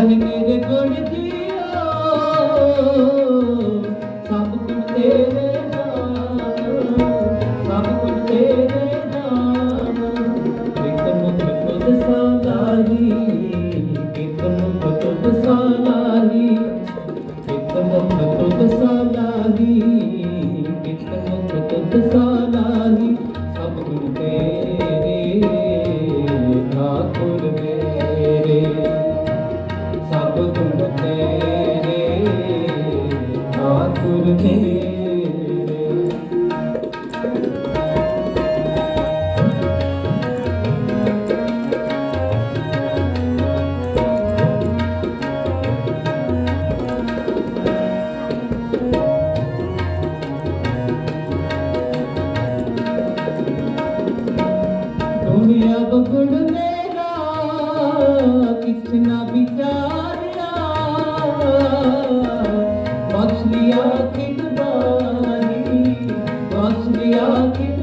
ਵਾਹਿਗੁਰੂ ਗੁਣ ਜੀਓ ਸਭ ਕੁਝ ਤੇਰੇ ਨਾਮ ਸਭ ਕੁਝ ਤੇਰੇ ਨਾਮ ਕਿਤ ਮੁਖ ਤੁਧ ਦੁਨੀਆ ਬਗੁਣ ਮੇਰਾ ਕਿਛ ਨਾ ਵਿਚਾਰਿਆ। ਬਖਸ਼ ਲਿਆ ਕਿਤ ਬਖਸ਼ ਲਿਆ ਕਿਤ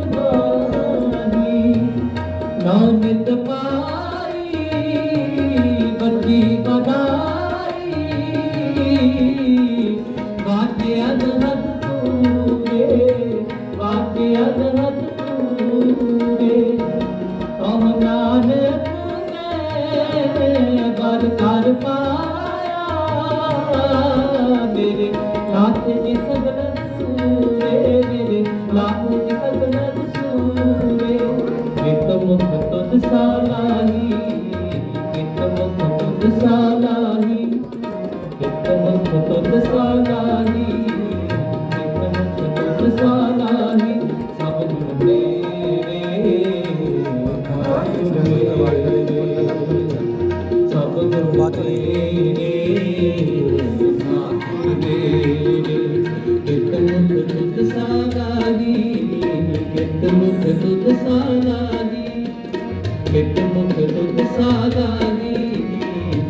ਨਾਨਕ ਪਾਈ ਬੱਤੀ ਬਦਾਈ ਵਾਜਿਆ ਅਨਹਦ ਤੂਰੇ ਵਾਜੇ ਮੇਰੇ ਲਾਥੇ ਜੀ ਸਗਨ ਸੂਰੇ ਮੇਰੇ ਲਾਥੇ ਜੀ ਸਗਨ ਸੂਰੇ ਕਿਤ ਮੁਖ ਤੁਧ ਸਾਲਾਹੀ ਕਿਤ ਮੁਖ ਤੁਧ ਸਾਲਾਹੀ। ਕਿਤ ਮੁਖ ਤੁਧ ਸਾਲਾਹੀ ਕਿਤ ਮੁਖ ਤੁਧ ਸਾਲਾਹੀ। ਸਭ ਗੁਣ ਤੇਰੇ ਠਾਕੁਰ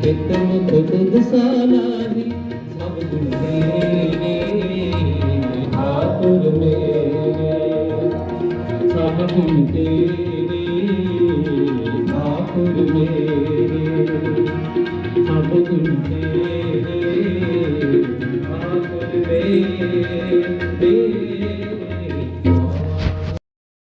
ਕਿਤ ਮੁਖ ਤੁਧ ਸਾਲਾਹੀ ਸਭ ਗੁਣ ਤੇਰੇ